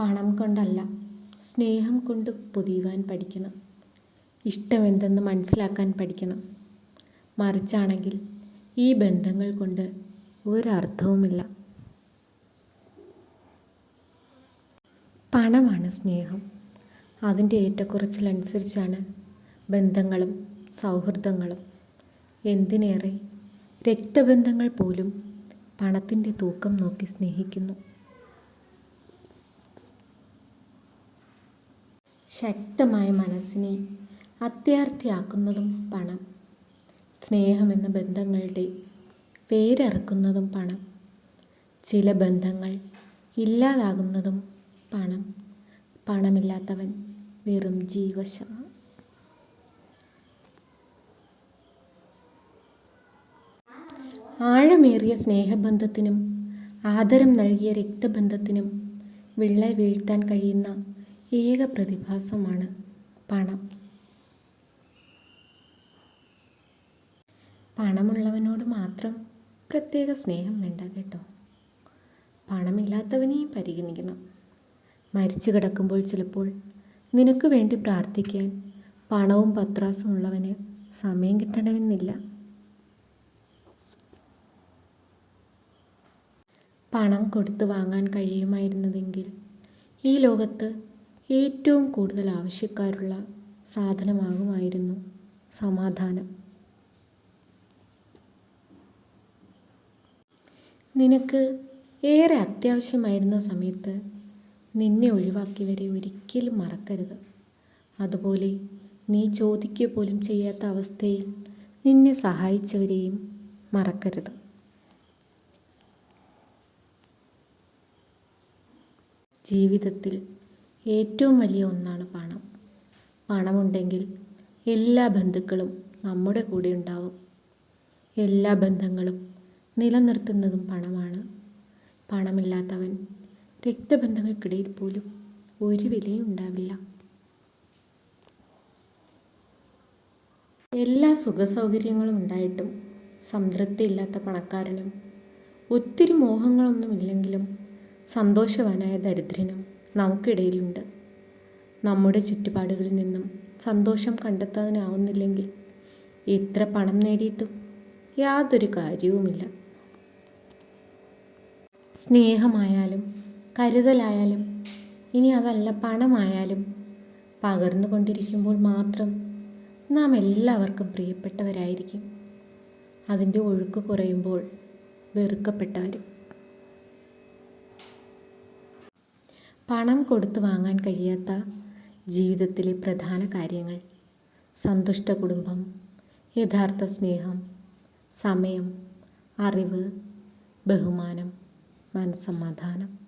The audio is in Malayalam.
പണം കൊണ്ടല്ല സ്നേഹം കൊണ്ട് പൊതിയുവാൻ പഠിക്കണം. ഇഷ്ടമെന്തെന്ന് മനസ്സിലാക്കാൻ പഠിക്കണം. മറിച്ചാണെങ്കിൽ ഈ ബന്ധങ്ങൾ കൊണ്ട് ഒരർത്ഥവുമില്ല. പണമാണ് സ്നേഹം. അതിന്റെ ഏറ്റക്കുറച്ചിലനുസരിച്ചാണ് ബന്ധങ്ങളും സൗഹൃദങ്ങളും. എന്തിനേറെ രക്തബന്ധങ്ങൾ പോലും പണത്തിന്റെ തൂക്കം നോക്കി സ്നേഹിക്കുന്നു. ശക്തമായ മനസ്സിനെ അത്യാർത്ഥിയാക്കുന്നതും പണം. സ്നേഹമെന്ന ബന്ധങ്ങളുടെ പേരറക്കുന്നതും പണം. ചില ബന്ധങ്ങൾ ഇല്ലാതാകുന്നതും പണം. പണമില്ലാത്തവൻ വെറും ജീവശവം ആഴമേറിയ സ്നേഹബന്ധത്തിനും ആദരം നൽകിയ രക്തബന്ധത്തിനും വിള്ളൽ വീഴ്ത്താൻ കഴിയുന്ന ഏക പ്രതിഭാസമാണ് പണം. പണമുള്ളവനോട് മാത്രം പ്രത്യേക സ്നേഹം വേണ്ട കേട്ടോ. പണമില്ലാത്തവനെയും പരിഗണിക്കണം. മരിച്ചു കിടക്കുമ്പോൾ ചിലപ്പോൾ നിനക്ക് വേണ്ടി പ്രാർത്ഥിക്കാൻ പണവും പത്രാസും ഉള്ളവന് സമയം കിട്ടണമെന്നില്ല. പണം കൊടുത്തു വാങ്ങാൻ കഴിയുമായിരുന്നതെങ്കിൽ ഈ ലോകത്ത് ഏറ്റവും കൂടുതൽ ആവശ്യക്കാരുള്ള സാധനമാകുമായിരുന്നു സമാധാനം. നിനക്ക് ഏറെ അത്യാവശ്യമായിരുന്ന സമയത്ത് നിന്നെ ഒഴിവാക്കിയവരെ ഒരിക്കലും മറക്കരുത്. അതുപോലെ നീ ചോദിക്കുക പോലും ചെയ്യാത്ത അവസ്ഥയിൽ നിന്നെ സഹായിച്ചവരെയും മറക്കരുത്. ജീവിതത്തിൽ ഏറ്റവും വലിയ ഒന്നാണ് പണം. പണമുണ്ടെങ്കിൽ എല്ലാ ബന്ധുക്കളും നമ്മുടെ കൂടെ ഉണ്ടാവും. എല്ലാ ബന്ധങ്ങളും നിലനിർത്തുന്നതും പണമാണ്. പണമില്ലാത്തവൻ രക്തബന്ധങ്ങൾക്കിടയിൽ പോലും ഒരു വിലയും ഉണ്ടാവില്ല. എല്ലാ സുഖസൗകര്യങ്ങളും ഉണ്ടായിട്ടും സംതൃപ്തി സംതൃപ്തിയില്ലാത്ത പണക്കാരനും ഒത്തിരി മോഹങ്ങളൊന്നുമില്ലെങ്കിലും സന്തോഷവാനായ ദരിദ്രനും നമുക്കിടയിലുണ്ട്. നമ്മുടെ ചുറ്റുപാടുകളിൽ നിന്നും സന്തോഷം കണ്ടെത്താനാവുന്നില്ലെങ്കിൽ ഇത്ര പണം നേടിയിട്ടും യാതൊരു കാര്യവുമില്ല. സ്നേഹമായാലും കരുതലായാലും ഇനി അതല്ല പണമായാലും പകർന്നു കൊണ്ടിരിക്കുമ്പോൾ മാത്രം നാം എല്ലാവർക്കും പ്രിയപ്പെട്ടവരായിരിക്കും. അതിന്റെ ഒഴുക്ക് കുറയുമ്പോൾ വെറുക്കപ്പെട്ടവരും. പണം കൊടുത്തു വാങ്ങാൻ കഴിയാത്ത ജീവിതത്തിലെ പ്രധാന കാര്യങ്ങൾ. സന്തുഷ്ട കുടുംബം യഥാർത്ഥ സ്നേഹം സമയം അറിവ് ബഹുമാനം മനസ്സമാധാനം.